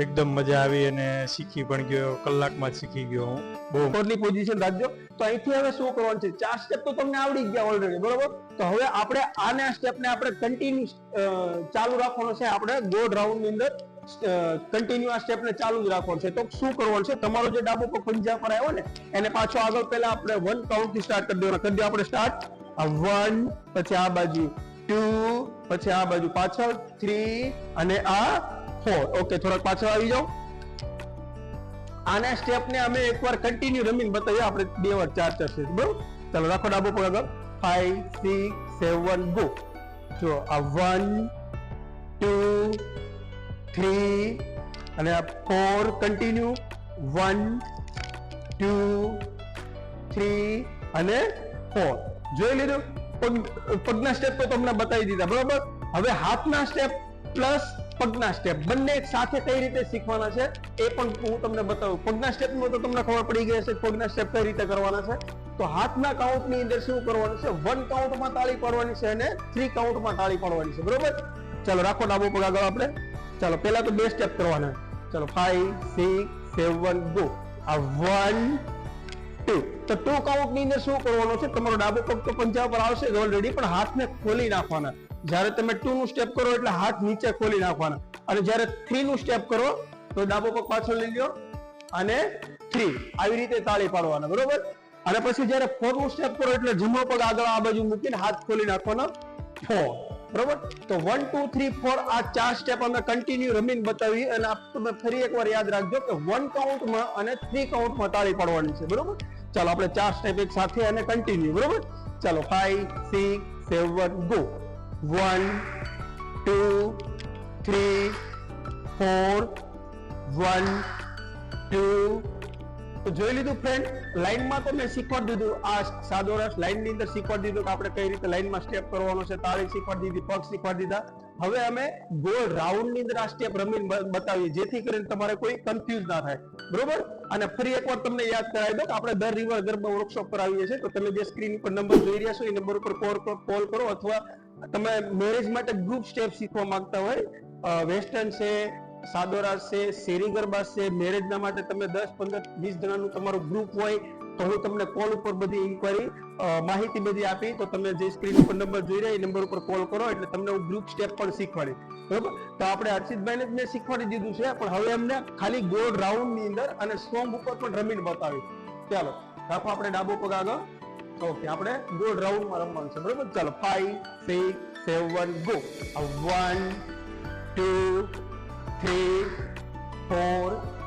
એકદમ મજા આવી અને શીખી પણ ગયો, કલાકમાં શીખી ગયો હું. બહુ ઉપરની પોઝિશન રાખજો. તો અહીંથી હવે શું કરવાનું છે? ચાર સ્ટેપ તો તમને આવડી ગયા ઓલરેડી બરોબર? તો હવે આપણે આના સ્ટેપને આપણે કન્ટિન્યુ ચાલુ રાખવાનો છે આપણે. દોઢ રાઉન્ડની અંદર કન્ટિન્યુ આ સ્ટેપને ચાલુ જ રાખવાનું છે. તો શું કરવાનું છે? તમારો જે ડાબો પગ પંજા પર આવ્યો ને, એને પાછો આગળ પહેલા આપણે વન કાઉન્ટથી સ્ટાર્ટ કરી દેવાનો. કરી દો આપણે સ્ટાર્ટ વન પછી આ બાજુ ટુ પછી આ બાજુ પાછળ થ્રી અને આ ફોર ઓકે થોડાક પાછળ આવી જાઓ. આના સ્ટેપ ને અમે એકવાર કન્ટિન્યુ રમીને બતાવીએ. આપણે બે વાર ચાર ચાર સ્ટેપ બરોબર? ચાલો, રાખો ડાબો પગ આગળ. ફાઈવ સિક્સ સેવન ગો જો આ વન ટુ થ્રી અને આ four continue one two three અને ફોર જોઈ લીધું? પગ, પગના સ્ટેપ તો તમને બતાવી દીધા. બરોબર? હવે હાથના સ્ટેપ પ્લસ પગના સ્ટેપ બંને સાથે કઈ રીતે શીખવાના છે એ પણ હું તમને બતાવું. પગના સ્ટેપમાં તો તમને ખબર પડી ગઈ હશે પગના સ્ટેપ કઈ રીતે કરવાના છે. તો હાથના કાઉન્ટની અંદર શું કરવાનું છે? વન કાઉન્ટમાં તાળી પાડવાની છે અને થ્રી કાઉન્ટમાં તાળી પાડવાની છે. બરોબર? ચાલો, રાખો ડાબો પગ આગળ આપણે. ચાલો, પહેલા તો બે સ્ટેપ કરવાના. ચાલો ફાઈવ સિક્સ સેવન ગો આ વન ટુ નીચે ખોલી નાખવાના. અને જ્યારે થ્રી નું સ્ટેપ કરો, તો ડાબો પગ પાછળ લઈ લ્યો અને થ્રી આવી રીતે તાળી પાડવાના, બરોબર? અને પછી જ્યારે ફોરનું સ્ટેપ કરો એટલે જમણો પગ આગળ આ બાજુ મૂકીને હાથ ખોલી નાખવાનો. ફોર બરોબર? તો વન ટુ થ્રી ફોર આ ચાર સ્ટેપ અમે કન્ટિન્યુ રમીને બતાવી અને તમે ફરી એકવાર યાદ રાખજો કે વન કાઉન્ટમાં અને થ્રી કાઉન્ટમાં તાળી પાડવાની છે, બરોબર? ચાલો, આપણે ચાર સ્ટેપ એક સાથે અને કન્ટિન્યુ બરોબર? ચાલો five six seven go one two three four one two તો જોઈ લીધું ફ્રેન્ડ લાઈનમાં તો મેં શીખવાડી દીધું. આ સાદો રસ લાઈનની અંદર શીખવાડી દીધું કે આપણે કઈ રીતે લાઈનમાં સ્ટેપ કરવાનો છે, તાળી શીખવાડી દીધી, પગ શીખવાડી દીધા. હવે અમે ગોળ રાઉન્ડની અંદર આ સ્ટેપ રમીને બતાવીએ, જેથી કરીને તમારે કોઈ કન્ફ્યુઝ ના થાય. બરોબર? અને ફરી એકવાર તમને યાદ કરાવી દો કે આપણે દર રિવર ગરબા વર્કશોપ પર આવીએ છીએ. તો તમે જે સ્ક્રીન ઉપર નંબર જોઈ રહ્યા છો, એ નંબર ઉપર કોલ કરો અથવા તમે મેરેજ માટે ગ્રુપ સ્ટેપ શીખવા માંગતા હોય વેસ્ટર્ન છે સાદોરાસ છે, શેરી ગરબા છે, મેરેજના માટે તમે દસ, પંદર, વીસ જણાનું તમારું ગ્રુપ હોય તો હું તમને કોલ ઉપર બધી ઇન્કવાયરી માહિતી બધી આપી તો તમે જે સ્ક્રીન ઉપર નંબર જોઈ રહ્યા એ નંબર ઉપર કોલ કરો એટલે તમને હું ગ્રુપ સ્ટેપ પણ શીખવાડી બરોબર? તો આપણે હર્ષિતભાઈને જ મેં શીખવાડી દીધું છે, પણ હવે એમને ખાલી ગોળ રાઉન્ડની અંદર અને સોંગ ઉપર પણ રમીને બતાવી ચાલો, રાખો આપણે ડાબો પગ આગળ. ઓકે આપણે ગોળ રાઉન્ડમાં રમવાનું છે, બરોબર? ચાલો five six seven go one two three, four,